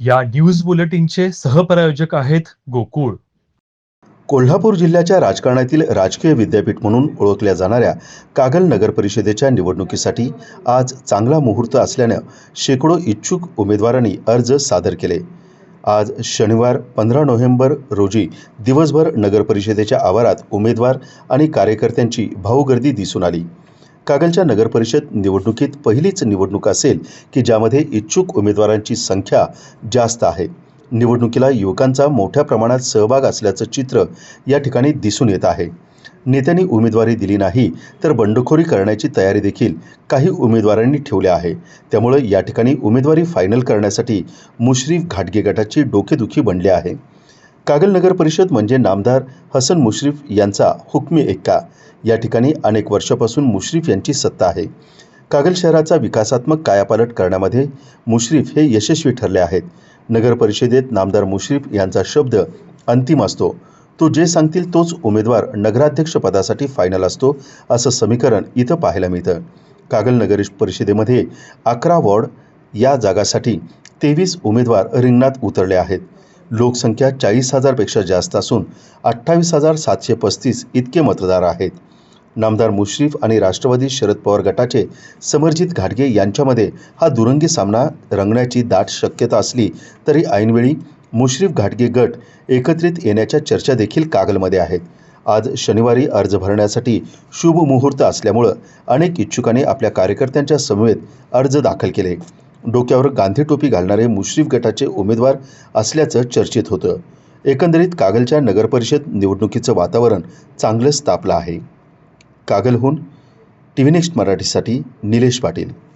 या न्यूज बुलेटिनचे सहप्रायोजक आहेत गोकुळ. कोल्हापूर जिल्ह्याच्या राजकारणातील राजकीय विद्यापीठ म्हणून ओळखल्या जाणाऱ्या कागल नगर परिषदेच्या निवडणुकीसाठी आज चांगला मुहूर्त असल्यानं शेकडो इच्छुक उमेदवारांनी अर्ज सादर केले. आज शनिवार पंधरा नोव्हेंबर रोजी दिवसभर नगरपरिषदेच्या आवारात उमेदवार आणि कार्यकर्त्यांची भाऊगर्दी दिसून आली. कागलच्या नगरपरिषद निवडणुकीत पहिलीच निवडणूक असेल की ज्यामध्ये इच्छुक उमेदवारांची संख्या जास्त आहे. निवडणुकीला युवकांचा मोठ्या प्रमाणात सहभाग असल्याचं चित्र या ठिकाणी दिसून येत आहे. नेत्यांनी उमेदवारी दिली नाही तर बंडखोरी करण्याची तयारी देखील काही उमेदवारांनी ठेवली आहे. त्यामुळे या ठिकाणी उमेदवारी फायनल करण्यासाठी मुश्रीफ घाटगे गटाची डोकेदुखी बनली आहे. कागल नगर परिषद म्हणजे नामदार हसन मुश्रीफ यांचा हुकमी एक्का. या ठिकाणी अनेक वर्षापासून मुश्रीफ यांची सत्ता आहे. कागल शहराचा विकासात्मक कायापालट करण्यामध्ये मुश्रीफ हे यशस्वी ठरले आहेत. नगर परिषदेत नामदार मुश्रीफ यांचा शब्द अंतिम असतो. तो जे सांगतील तोच उमेदवार नगराध्यक्ष पदासाठी फायनल असतो असं समीकरण इथं पाहायला मिळतं. कागल नगर परिषदेमध्ये अकरा वॉर्ड या जागासाठी तेवीस उमेदवार रिंगणात उतरले आहेत. लोकसंख्या चाळीस हजारपेक्षा जास्त असून अठ्ठावीस हजार सातशे पस्तीस इतके मतदार आहेत. नामदार मुश्रीफ आणि राष्ट्रवादी शरद पवार गटाचे समरजित घाटगे यांच्यामध्ये हा दुरंगी सामना रंगण्याची दाट शक्यता असली तरी ऐनवेळी मुश्रीफ घाटगे गट एकत्रित येण्याच्या चर्चा देखील कागलमध्ये आहेत. आज शनिवारी अर्ज भरण्यासाठी शुभ मुहूर्त असल्यामुळं अनेक इच्छुकांनी आपल्या कार्यकर्त्यांच्या समवेत अर्ज दाखल केले. डोक्यावर गांधी टोपी घालणारे मुश्रीफ गटाचे उमेदवार असल्याचं चर्चेत होतं. एकंदरीत कागलच्या नगरपरिषद निवडणुकीचं वातावरण चांगलंच तापलं आहे. कागलहून टी व्ही नेक्स्ट मराठीसाठी निलेश पाटील.